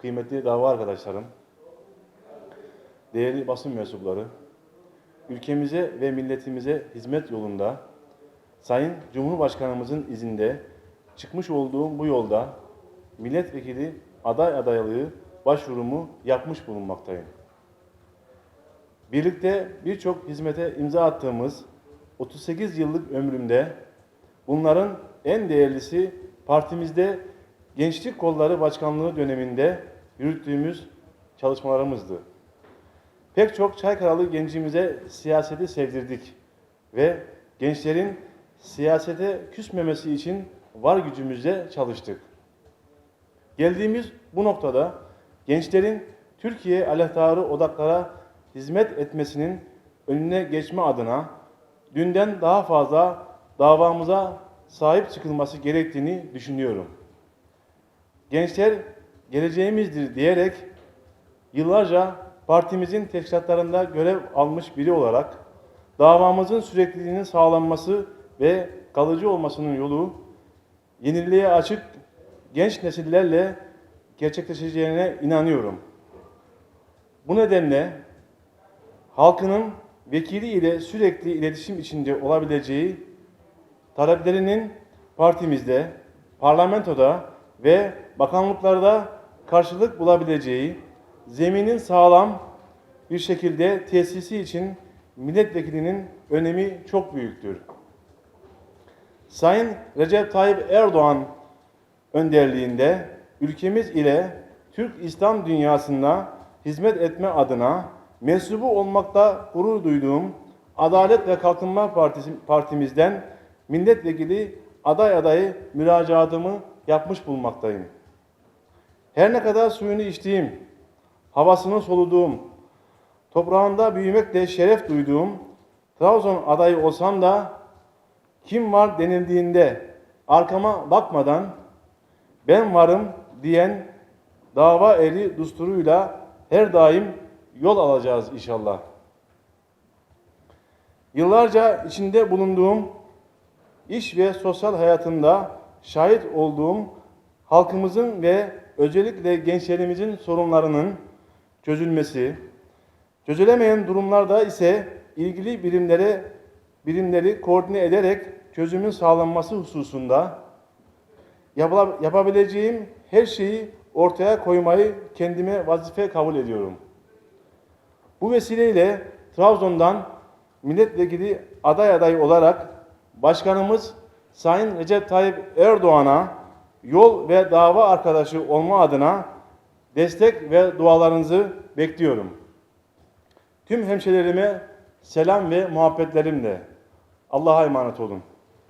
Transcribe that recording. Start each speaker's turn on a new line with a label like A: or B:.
A: kıymetli dava arkadaşlarım, değerli basın mensupları, ülkemize ve milletimize hizmet yolunda Sayın Cumhurbaşkanımızın izinde çıkmış olduğum bu yolda milletvekili aday adaylığı başvurumu yapmış bulunmaktayım. Birlikte birçok hizmete imza attığımız 38 yıllık ömrümde bunların en değerlisi partimizde Gençlik Kolları Başkanlığı döneminde yürüttüğümüz çalışmalarımızdı. Pek çok Çaykaralı gencimize siyaseti sevdirdik ve gençlerin siyasete küsmemesi için var gücümüzle çalıştık. Geldiğimiz bu noktada gençlerin Türkiye aleyhtarı odaklara hizmet etmesinin önüne geçme adına dünden daha fazla davamıza sahip çıkılması gerektiğini düşünüyorum. Gençler geleceğimizdir diyerek yıllarca partimizin teşkilatlarında görev almış biri olarak davamızın sürekliliğinin sağlanması ve kalıcı olmasının yolu yeniliğe açık genç nesillerle gerçekleşeceğine inanıyorum. Bu nedenle halkının vekili ile sürekli iletişim içinde olabileceği taleplerinin partimizde, parlamentoda ve bakanlıklarda karşılık bulabileceği zeminin sağlam bir şekilde tesisi için milletvekilinin önemi çok büyüktür. Sayın Recep Tayyip Erdoğan önderliğinde ülkemiz ile Türk İslam dünyasında hizmet etme adına mensubu olmakta gurur duyduğum Adalet ve Kalkınma Partisi, Partimizden milletvekili aday adayı müracaatımı yapmış bulunmaktayım. Her ne kadar suyunu içtiğim, havasını soluduğum, toprağında büyümekle şeref duyduğum Trabzon adayı olsam da kim var denildiğinde arkama bakmadan ben varım diyen dava eri dusturuyla her daim yol alacağız inşallah. Yıllarca içinde bulunduğum iş ve sosyal hayatımda şahit olduğum halkımızın ve özellikle gençlerimizin sorunlarının çözülmesi, çözülemeyen durumlarda ise ilgili birimlere birimleri koordine ederek çözümün sağlanması hususunda yapabileceğim her şeyi ortaya koymayı kendime vazife kabul ediyorum. Bu vesileyle Trabzon'dan milletvekili aday adayı olarak Başkanımız Sayın Recep Tayyip Erdoğan'a yol ve dava arkadaşı olma adına destek ve dualarınızı bekliyorum. Tüm hemşehrilerime selam ve muhabbetlerimle Allah'a emanet olun.